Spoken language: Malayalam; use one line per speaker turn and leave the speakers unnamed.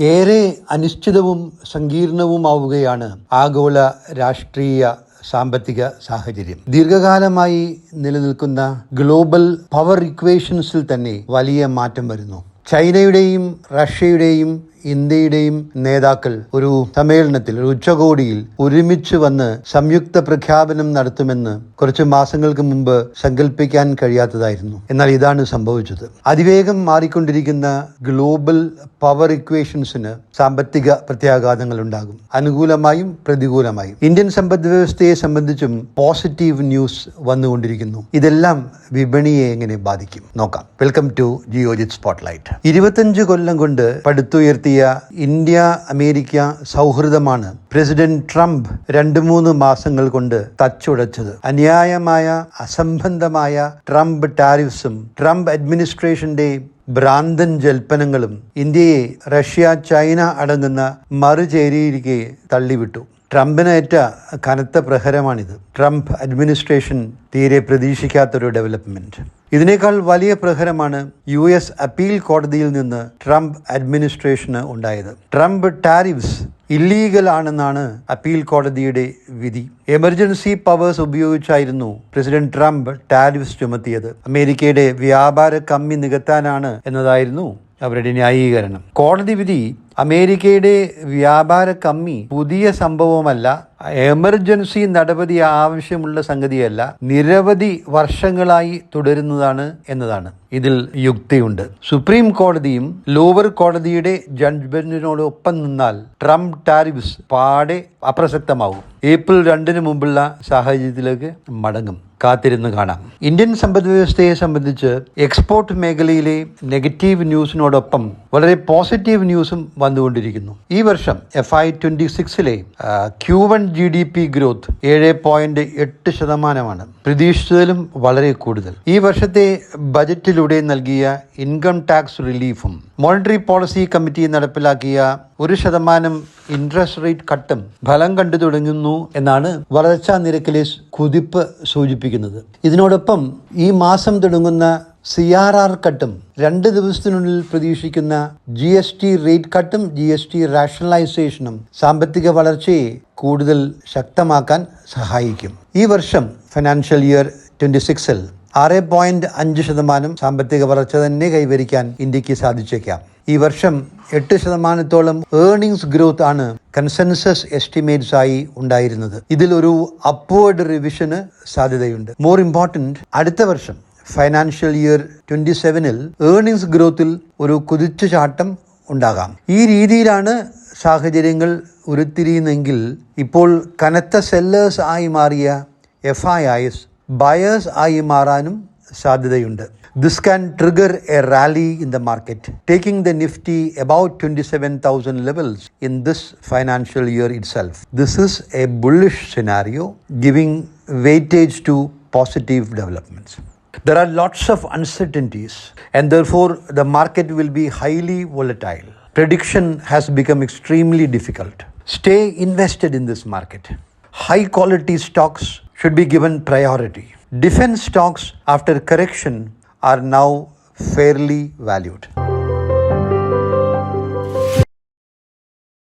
ഏറെ അനിശ്ചിതവും സങ്കീർണവുമാവുകയാണ് ആഗോള രാഷ്ട്രീയ സാമ്പത്തിക സാഹചര്യം. ദീർഘകാലമായി നിലനിൽക്കുന്ന ഗ്ലോബൽ പവർ ഇക്വേഷൻസിൽ തന്നെ വലിയ മാറ്റം വരുന്നു. ചൈനയുടെയും റഷ്യയുടെയും ഇന്ത്യയുടെയും നേതാക്കൾ ഒരു സമ്മേളനത്തിൽ ഒരു ഉച്ചകോടിയിൽ ഒരുമിച്ച് വന്ന് സംയുക്ത പ്രഖ്യാപനം നടത്തുമെന്ന് കുറച്ച് മാസങ്ങൾക്ക് മുമ്പ് സങ്കല്പിക്കാൻ കഴിയാത്തതായിരുന്നു. എന്നാൽ ഇതാണ് സംഭവിച്ചത്. അതിവേഗം മാറിക്കൊണ്ടിരിക്കുന്ന ഗ്ലോബൽ പവർ ഇക്വേഷൻസിന് സാമ്പത്തിക പ്രത്യാഘാതങ്ങൾ ഉണ്ടാകും. അനുകൂലമായും പ്രതികൂലമായും. ഇന്ത്യൻ സമ്പദ് വ്യവസ്ഥയെ സംബന്ധിച്ചും പോസിറ്റീവ് ന്യൂസ് വന്നുകൊണ്ടിരിക്കുന്നു. ഇതെല്ലാം വിപണിയെ എങ്ങനെ ബാധിക്കും? നോക്കാം. വെൽക്കം ടു ജിയോജിത് സ്പോട്ട്ലൈറ്റ് ഇരുപത്തഞ്ച് കൊല്ലം കൊണ്ട് പടുത്തുയർത്തിയ ഇന്ത്യ അമേരിക്ക സൗഹൃദമാണ് പ്രസിഡന്റ് ട്രംപ് രണ്ട് മൂന്ന് മാസങ്ങൾ കൊണ്ട് തച്ചുടച്ചത്. അന്യായമായ അസംബന്ധമായ ട്രംപ് ടാരിഫ്സും ട്രംപ് അഡ്മിനിസ്ട്രേഷന്റെ ഭ്രാന്തൻ ജൽപ്പനങ്ങളും ഇന്ത്യയെ റഷ്യ ചൈന അടങ്ങുന്ന മറുചേരിയിരിക്കെ തള്ളിവിട്ടു. ട്രംപിനേറ്റ കനത്ത പ്രഹരമാണിത്. ട്രംപ് അഡ്മിനിസ്ട്രേഷൻ തീരെ പ്രതീക്ഷിക്കാത്തൊരു ഡെവലപ്മെന്റ്. ഇതിനേക്കാൾ വലിയ പ്രഹരമാണ് യു എസ് അപ്പീൽ കോടതിയിൽ നിന്ന് ട്രംപ് അഡ്മിനിസ്ട്രേഷന് ഉണ്ടായത്. ട്രംപ് ടാരിഫ്സ് ഇല്ലീഗൽ ആണെന്നാണ് അപ്പീൽ കോടതിയുടെ വിധി. എമർജൻസി പവേഴ്സ് ഉപയോഗിച്ചായിരുന്നു പ്രസിഡന്റ് ട്രംപ് ടാരിഫ്സ് ചുമത്തിയത്. അമേരിക്കയുടെ വ്യാപാര കമ്മി നികത്താനാണ് എന്നതായിരുന്നു അവരുടെ ന്യായീകരണം. കോടതി വിധി അമേരിക്കയുടെ വ്യാപാര കമ്മി പുതിയ സംഭവമല്ല എമർജൻസി നടപടി ആവശ്യമുള്ള സംഗതിയല്ല നിരവധി വർഷങ്ങളായി തുടരുന്നതാണ് എന്നതാണ്. ഇതിൽ യുക്തിയുണ്ട്. സുപ്രീം കോടതിയും ലോവർ കോടതിയുടെ ജഡ്ജ്മെന്റിനോടൊപ്പം നിന്നാൽ ട്രംപ് ടാരിഫ്സ് പാടെ അപ്രസക്തമാവും. ഏപ്രിൽ രണ്ടിന് മുമ്പുള്ള സാഹചര്യത്തിലേക്ക് മടങ്ങും. കാത്തിരുന്ന് കാണാം. ഇന്ത്യൻ സമ്പദ് വ്യവസ്ഥയെ സംബന്ധിച്ച് എക്സ്പോർട്ട് മേഖലയിലെ നെഗറ്റീവ് ന്യൂസിനോടൊപ്പം വളരെ പോസിറ്റീവ് ന്യൂസും വന്നുകൊണ്ടിരിക്കുന്നു. ഈ വർഷം F I twenty സിക്സിലെ Q one G D P growth ഏഴ് പോയിന്റ് എട്ട് ശതമാനമാണ്. പ്രതീക്ഷിച്ചതിലും വളരെ കൂടുതൽ. ഈ വർഷത്തെ ബജറ്റിലൂടെ നൽകിയ ഇൻകം ടാക്സ് റിലീഫും മോണിറ്ററി പോളിസി കമ്മിറ്റി നടപ്പിലാക്കിയ ഒരു ശതമാനം ഇൻട്രസ്റ്റ് റേറ്റ് കട്ടും ഫലം കണ്ടു തുടങ്ങുന്നു എന്നാണ് വളർച്ചാ നിരക്കിലെ കുതിപ്പ് സൂചിപ്പിക്കുന്നത്. ഇതിനോടൊപ്പം ഈ മാസം തുടങ്ങുന്ന സി ആർ ആർ കട്ടും രണ്ട് ദിവസത്തിനുള്ളിൽ പ്രതീക്ഷിക്കുന്ന ജി എസ് ടി റേറ്റ് കട്ടും ജി എസ് ടി റാഷണലൈസേഷനും സാമ്പത്തിക വളർച്ചയെ കൂടുതൽ ശക്തമാക്കാൻ സഹായിക്കും. ഈ വർഷം ഫിനാൻഷ്യൽ ഇയർ ട്വന്റി സിക്സിൽ ആറ് പോയിന്റ് അഞ്ച് ശതമാനം സാമ്പത്തിക വളർച്ച തന്നെ കൈവരിക്കാൻ ഇന്ത്യയ്ക്ക് സാധിച്ചേക്കാം. ഈ വർഷം എട്ട് ശതമാനത്തോളം ഏർണിംഗ്സ് ഗ്രോത്ത് ആണ് കൺസെൻസസ് എസ്റ്റിമേറ്റ്സ് ആയി ഉണ്ടായിരുന്നത്. ഇതിൽ ഒരു അപ്വേർഡ് റിവിഷന് സാധ്യതയുണ്ട്. മോർ ഇമ്പോർട്ടന്റ് അടുത്ത വർഷം ഫൈനാൻഷ്യൽ ഇയർ ട്വന്റി സെവനിൽ ഏർണിംഗ്സ് ഗ്രോത്തിൽ ഒരു കുതിച്ചുചാട്ടം ഉണ്ടാകാം ഈ രീതിയിലാണ് സാഹചര്യങ്ങൾ ഉരുത്തിരിയുന്നെങ്കിൽ ഇപ്പോൾ കനത്ത സെല്ലേഴ്സ് ആയി മാറിയ എഫ് ഐ ഐസ് ബയേഴ്സ് ആയി മാറാനും സാധ്യതയുണ്ട് this can trigger a rally in the market taking the Nifty about twenty seven thousand levels in this financial year itself this is a bullish scenario giving weightage to positive developments there are lots of uncertainties, and therefore the market will be highly volatile. Prediction has become extremely difficult. Stay invested in this market. High quality stocks should be given priority. Defense stocks, after correction, are now fairly valued.